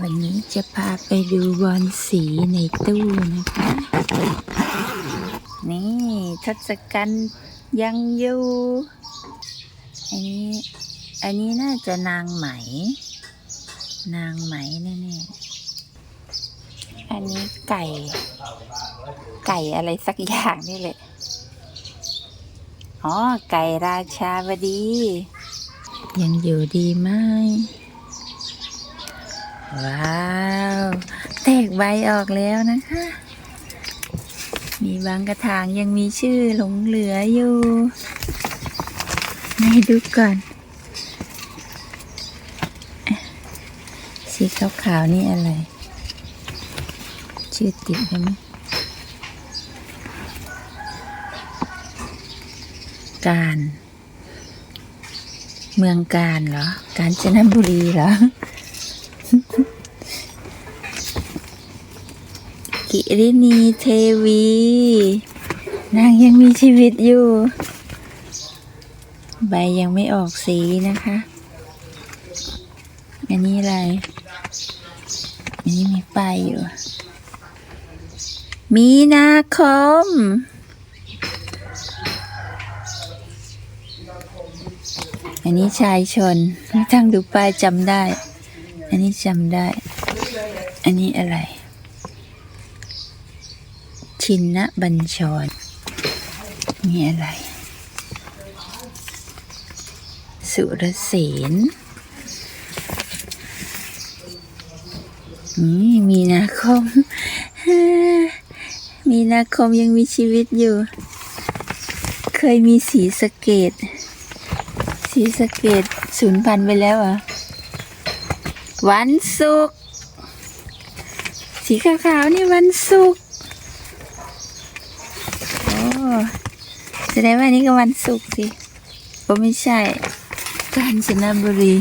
วันนี้จะพาไปดูบอลสีในตู้นะคะ นี่ทศกัณฐ์ยังอยู่ อันนี้อันนี้น่าจะนางไหม นางไหมแน่ๆ อันนี้ไก่ ไก่อะไรสักอย่างนี่แหละ อ๋อ ไก่ราชาวดี ยังอยู่ดีไหม ว้าวแตกใบออกแล้วนะคะ มีบางกระถางยังมีชื่อหลงเหลืออยู่ให้ดูก่อน สีขาวๆนี่อะไร ชื่อติดใช่ไหมการ เมืองการเหรอ กาญจนบุรีเหรอ กิรินีเทวี นางยังมีชีวิตอยู่ ใบยังไม่ออกสีนะคะ อันนี้อะไร อันนี้มีป้ายอยู่ มีนาคมอันนี้ชายชนไม่ทั้งดูป้ายจำได้ อันนี้จำได้ อันนี้อะไร ชินนะบัญชร มีอะไร สุรเสนนี่มีนาคม มีนาคมยังมีชีวิตอยู่ เคยมีสีสเกต สีสเกตสูญพันธุ์ไปแล้วอะ วันศุกร์สีขาวๆนี่วันศุกร์ แสดงว่านี่ก็วันศุกร์สิก็ไม่ใช่ กาญจนบุรี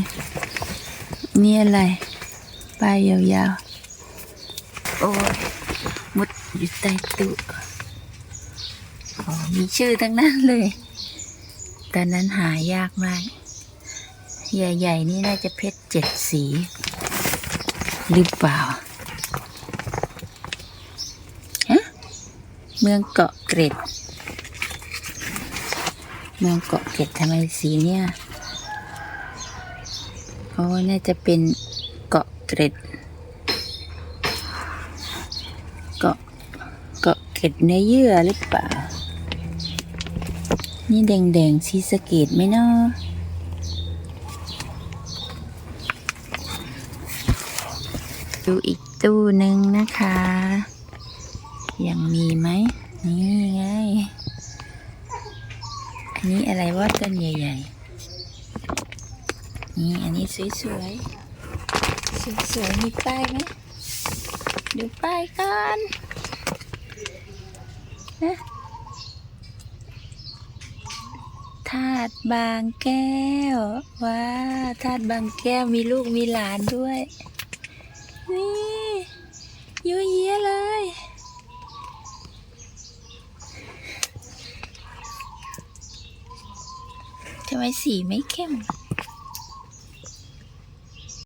นี่อะไรป้ายยาวๆ โอ้ยมุดอยู่ใต้ตู้มีชื่อทั้งนั้นเลย ตอนนั้นหายากมาก ใหญ่ๆ นี่น่าจะเพชรเจ็ดสี หรือเปล่าเมืองเกาะเกร็ด เมืองเกาะเกร็ดทำไมสีเนี่ยโอ้น่าจะเป็นเกาะเกร็ด เกาะเกาะเกร็ดเนื้อเยื่อหรือเปล่า นี่แดงๆสีสะเกตไหมเนาะดูอีกตู้หนึ่งนะคะ ยังมีไหมนี่ นี้อะไรว่าต้นใหญ่ๆ นี่อันนี้สวยๆ สวยๆ มีป้ายไหมดูป้ายก่อนนะธาตุบางแก้ว ว้าธาตุบางแก้วมีลูกมีหลานด้วย นี่ยั่วเยี้ย ทำไมสีไม่เข้ม